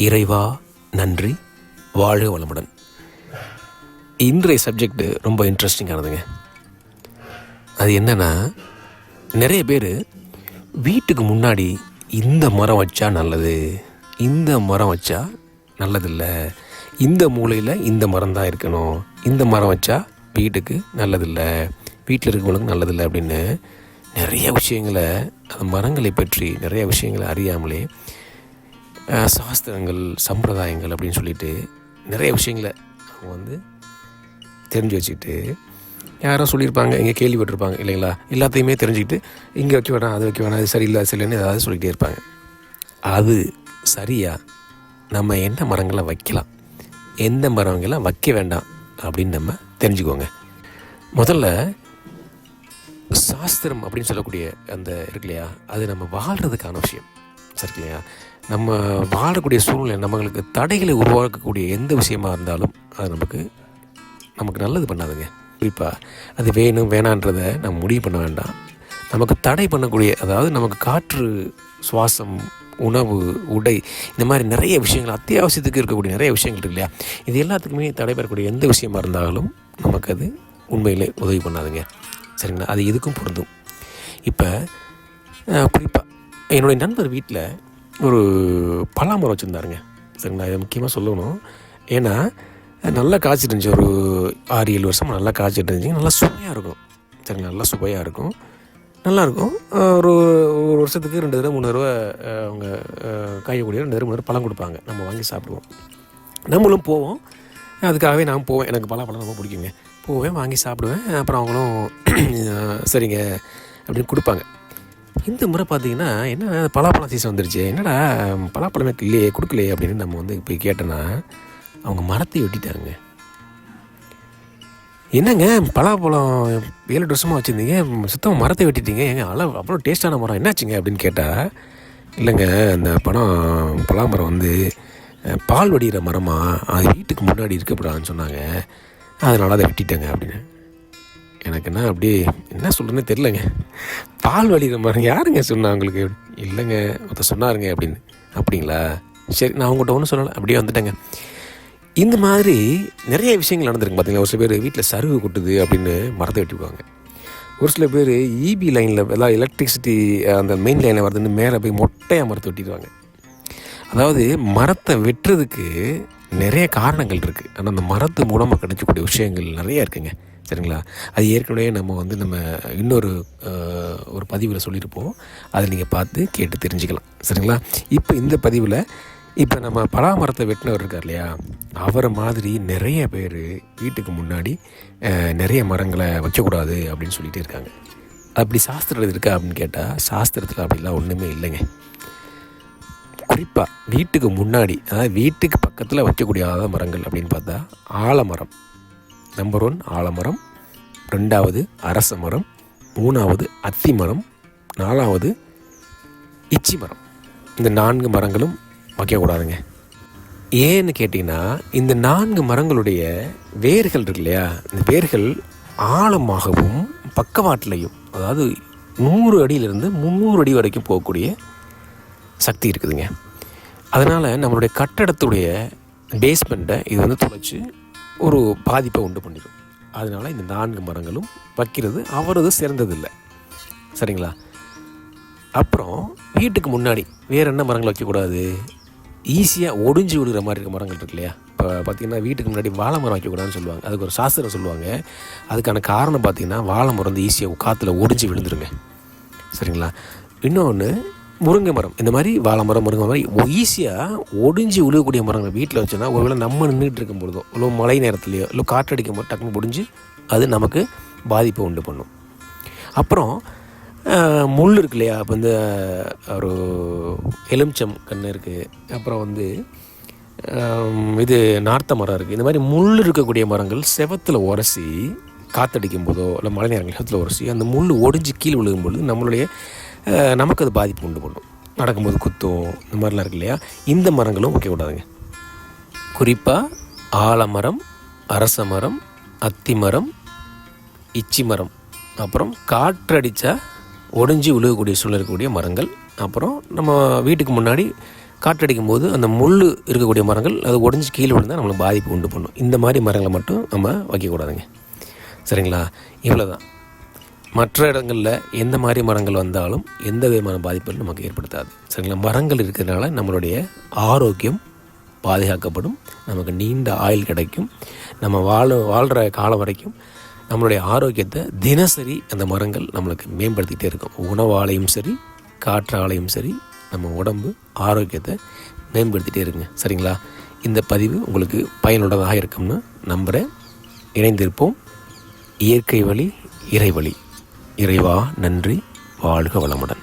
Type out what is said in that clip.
இறைவா நன்றி வாழ்க வளமுடன். இன்றைய சப்ஜெக்ட் ரொம்ப இன்ட்ரெஸ்டிங்கானதுங்க அது என்னென்னா நிறைய பேர் வீட்டுக்கு முன்னாடி இந்த மரம் வச்சா நல்லது இந்த மரம் வச்சா நல்லதில்லை இந்த மூலையில் இந்த மரம் தான் இருக்கணும் இந்த மரம் வச்சா வீட்டுக்கு நல்லதில்லை வீட்டில் இருக்கவங்களுக்கு நல்லதில்லை அப்படின்னு நிறைய விஷயங்களை அந்த மரங்களை பற்றி நிறைய விஷயங்களை அறியாமலே சாஸ்திரங்கள் சம்பிரதாயங்கள் அப்படின்னு சொல்லிட்டு நிறைய விஷயங்களை அவங்க வந்து தெரிஞ்சு வச்சுக்கிட்டு யாரோ சொல்லியிருப்பாங்க இங்கே கேள்விப்பட்டிருப்பாங்க இல்லைங்களா? எல்லாத்தையுமே தெரிஞ்சுக்கிட்டு இங்கே வைக்க வேணாம் அது வைக்க வேணாம் அது சரியில்லை சரியில்லைன்னு ஏதாவது சொல்லிகிட்டே இருப்பாங்க. அது சரியாக நம்ம என்ன மரங்களை வைக்கலாம்? எந்த மரங்களை வைக்க வேண்டாம் அப்படின்னு நம்ம தெரிஞ்சுக்கோங்க. முதல்ல சாஸ்திரம் அப்படின்னு சொல்லக்கூடிய அந்த இருக்கு இல்லையா? அது நம்ம வாழ்கிறதுக்கான விஷயம். சரிங்களா நம்ம வாழக்கூடிய சூழ்நிலை நம்மளுக்கு தடைகளை உருவாக்கக்கூடிய எந்த விஷயமா இருந்தாலும் அது நமக்கு நமக்கு நல்லது பண்ணாதுங்க. குறிப்பாக அது வேணும் வேணான்றதை நம்ம முடிவு பண்ண வேண்டாம். நமக்கு தடை பண்ணக்கூடிய அதாவது நமக்கு காற்று சுவாசம் உணவு உடை இந்த மாதிரி நிறைய விஷயங்கள் அத்தியாவசியத்துக்கு இருக்கக்கூடிய நிறைய விஷயங்கள் இருக்கு இல்லையா? இது எல்லாத்துக்குமே தடை பெறக்கூடிய எந்த விஷயமா இருந்தாலும் நமக்கு அது உண்மையிலே உதவி பண்ணாதுங்க. சரிங்களா? அது இதுக்கும் பொருந்தும். இப்போ குறிப்பாக என்னுடைய நண்பர் வீட்டில் ஒரு பலாமரம் வச்சுருந்தாருங்க. சரிங்களா? இதை முக்கியமாக சொல்லணும். ஏன்னா நல்லா காய்ச்சிட்டு இருந்துச்சு. ஒரு ஆறு ஏழு வருஷம் நல்லா காய்ச்சிட்டு இருந்துச்சு. நல்லா சுவையாக இருக்கும். சரிங்களா? நல்லா சுவையாக இருக்கும். நல்லாயிருக்கும் ஒரு ஒரு வருஷத்துக்கு ரெண்டு தடவை மூணு தடவை அவங்க அஹ், காயக்கூடிய ரெண்டு தடவை மூணு தடவை பழம் கொடுப்பாங்க. நம்ம வாங்கி சாப்பிடுவோம். நம்மளும் போவோம். அதுக்காகவே நான் போவேன். எனக்கு பலாப்பழம் ரொம்ப பிடிக்குங்க. போவேன் வாங்கி சாப்பிடுவேன். அப்புறம் அவங்களும் சரிங்க அப்படின்னு கொடுப்பாங்க. இந்த முறை பார்த்தீங்கன்னா என்ன பலாப்பழம் சீசன் வந்துருச்சு. என்னடா பலாப்பழமே இல்லையே கொடுக்கலையே அப்படின்னு நம்ம வந்து போய் கேட்டோன்னா அவங்க மரத்தை வெட்டிட்டாங்க. என்னங்க பலாப்பழம் ஏழு வருஷமாக வச்சுருந்தீங்க சுத்தமாக மரத்தை வெட்டிட்டீங்க ஏங்க அளவு அவ்வளோ டேஸ்ட்டான மரம் என்னாச்சுங்க அப்படின்னு கேட்டால் இல்லைங்க அந்த பழம் பலாமரம் வந்து பால் வடிகிற மரமாக அது வீட்டுக்கு முன்னாடி இருக்கக்கூடாதுன்னு சொன்னாங்க. அதனால அதை வெட்டிட்டேங்க அப்படின்னு. எனக்கு என்ன அப்படியே என்ன சொல்கிறேன்னு தெரிலங்க பால் வடிகிற மாதிரி யாருங்க சொன்னா உங்களுக்கு? இல்லைங்க ஒருத்தர் சொன்னாருங்க அப்படின்னு. அப்படிங்களா? சரி நான் அவங்ககிட்ட ஒன்றும் சொல்லலை அப்படியே வந்துட்டேங்க. இந்த மாதிரி நிறைய விஷயங்கள் நடந்திருக்கு பார்த்தீங்களா ஒரு சில பேர் வீட்டில் சருகு கொட்டுது அப்படின்னு மரத்தை வெட்டிக்குவாங்க ஒரு சில பேர் இபி லைனில் எல்லாம் எலக்ட்ரிசிட்டி அந்த மெயின் லைனில் வருதுன்னு மேலே போய் மொட்டையாக மரத்தை வெட்டிடுவாங்க. அதாவது மரத்தை வெட்டுறதுக்கு நிறைய காரணங்கள் இருக்குது ஆனால் அந்த மரத்து மூலமாக கிடைச்சக்கூடிய விஷயங்கள் நிறையா இருக்குங்க. சரிங்களா அது ஏற்கனவே நம்ம வந்து நம்ம இன்னொரு ஒரு பதிவில் சொல்லியிருப்போம் அதை நீங்கள் பார்த்து கேட்டு தெரிஞ்சுக்கலாம். சரிங்களா? இப்போ இந்த பதிவில் இப்போ நம்ம பலாமரத்தை வெட்டினவர் இருக்கார் இல்லையா? அவரை மாதிரி நிறைய பேர் வீட்டுக்கு முன்னாடி நிறைய மரங்களை வைக்கக்கூடாது அப்படின்னு சொல்லிட்டு இருக்காங்க. அப்படி சாஸ்திரம் இருக்கா அப்படின்னு கேட்டால் சாஸ்திரத்தில் அப்படிலாம் ஒன்றுமே இல்லைங்க. குறிப்பாக வீட்டுக்கு முன்னாடி அதாவது வீட்டுக்கு பக்கத்தில் வைக்கக்கூடியாத மரங்கள் அப்படின்னு பார்த்தா ஆலமரம். நம்பர் ஒன் ஆலமரம். ரெண்டாவது அரச மரம். மூணாவது அத்தி மரம். நாலாவது இச்சி மரம். இந்த நான்கு மரங்களும் வைக்கக்கூடாதுங்க. ஏன்னு கேட்டிங்கன்னா இந்த நான்கு மரங்களுடைய வேர்கள் இருக்கு இல்லையா? இந்த வேர்கள் ஆழமாகவும் பக்கவாட்டிலையும் அதாவது நூறு அடியிலிருந்து முந்நூறு அடி வரைக்கும் போகக்கூடிய சக்தி இருக்குதுங்க. அதனால் நம்மளுடைய கட்டடத்துடைய பேஸ்மெண்ட்டை இது வந்து துளைச்சி ஒரு பாதிப்பை உண்டு பண்ணிடும் அதனால் இந்த நான்கு மரங்களும் வைக்கிறது அவரது சிறந்ததில்லை. சரிங்களா? அப்புறம் வீட்டுக்கு முன்னாடி வேறு என்ன மரங்கள் வைக்கக்கூடாது? ஈஸியாக ஒடிஞ்சு விடுற மாதிரி இருக்க மரங்கள் இருக்கு இல்லையா? இப்போ பார்த்தீங்கன்னா வீட்டுக்கு முன்னாடி வாழை மரம் வைக்கக்கூடாதுன்னு சொல்லுவாங்க. அதுக்கு ஒரு சாஸ்திரம் சொல்லுவாங்க. அதுக்கான காரணம் பார்த்தீங்கன்னா வாழை மரம் வந்து ஈஸியாக காற்றுல ஒடிஞ்சு விழுந்துருங்க. சரிங்களா? இன்னொன்று முருங்கை மரம். இந்த மாதிரி வாழை மரம் முருங்கை மரம் ஈஸியாக ஒடிஞ்சு விழுகக்கூடிய மரங்கள் வீட்டில் வச்சோன்னா ஒருவேளை நம்ம நின்றுட்டு இருக்கும் பொழுதோ இல்லை மழை நேரத்துலையோ இல்லை காற்றடிக்கும் போது டக்குன்னு முடிஞ்சு அது நமக்கு பாதிப்பை உண்டு பண்ணும். அப்புறம் முள் இருக்கு இல்லையா? இப்போ இந்த ஒரு எலுமிச்சம் கன்று இருக்குது அப்புறம் வந்து இது நார்த்த மரம் இருக்குது இந்த மாதிரி முள் இருக்கக்கூடிய மரங்கள் செவத்தில் உரசி காற்றடிக்கும் போதோ இல்லை மழை நேரங்கள் செவத்தில் உரசி அந்த முள் ஒடிஞ்சு கீழே விழுகும் பொழுது நம்மளுடைய நமக்கு அது பாதிப்பு உண்டு பண்ணும். நடக்கும்போது குத்தும் இந்த மாதிரிலாம் இருக்கு இல்லையா? இந்த மரங்களும் வைக்கக்கூடாதுங்க குறிப்பாக ஆலமரம் அரச மரம் அத்தி மரம் இச்சி மரம். அப்புறம் காற்றடித்தா ஒடிஞ்சு விழுகக்கூடிய சூழல் இருக்கக்கூடிய மரங்கள். அப்புறம் நம்ம வீட்டுக்கு முன்னாடி காற்றடிக்கும் போது அந்த முள் இருக்கக்கூடிய மரங்கள் அது உடஞ்சி கீழே விழுந்தால் நம்மளுக்கு பாதிப்பு உண்டு பண்ணும். இந்த மாதிரி மரங்களை மட்டும் நம்ம வைக்கக்கூடாதுங்க. சரிங்களா? இவ்வளோ தான் மற்ற இடங்களில் எந்த மாதிரி மரங்கள் வந்தாலும் எந்த விதமான பாதிப்பும் நமக்கு ஏற்படுத்தாது. சரிங்களா? மரங்கள் இருக்கிறதுனால நம்மளுடைய ஆரோக்கியம் பாதுகாக்கப்படும். நமக்கு நீண்ட ஆயுள் கிடைக்கும். நம்ம வாழ வாழ்கிற காலம் வரைக்கும் நம்மளுடைய ஆரோக்கியத்தை தினசரி அந்த மரங்கள் நம்மளுக்கு மேம்படுத்திக்கிட்டே இருக்கும். உணவாலையும் சரி காற்றாலையும் சரி நம்ம உடம்பு ஆரோக்கியத்தை மேம்படுத்திகிட்டே இருக்குங்க. சரிங்களா? இந்த பதிவு உங்களுக்கு பயனுள்ளதாக இருக்கும்னு நம்புகிறேன் இணைந்திருப்போம். இயற்கை வழி இறைவழி. இறைவா நன்றி வாழ்க வளமுடன்.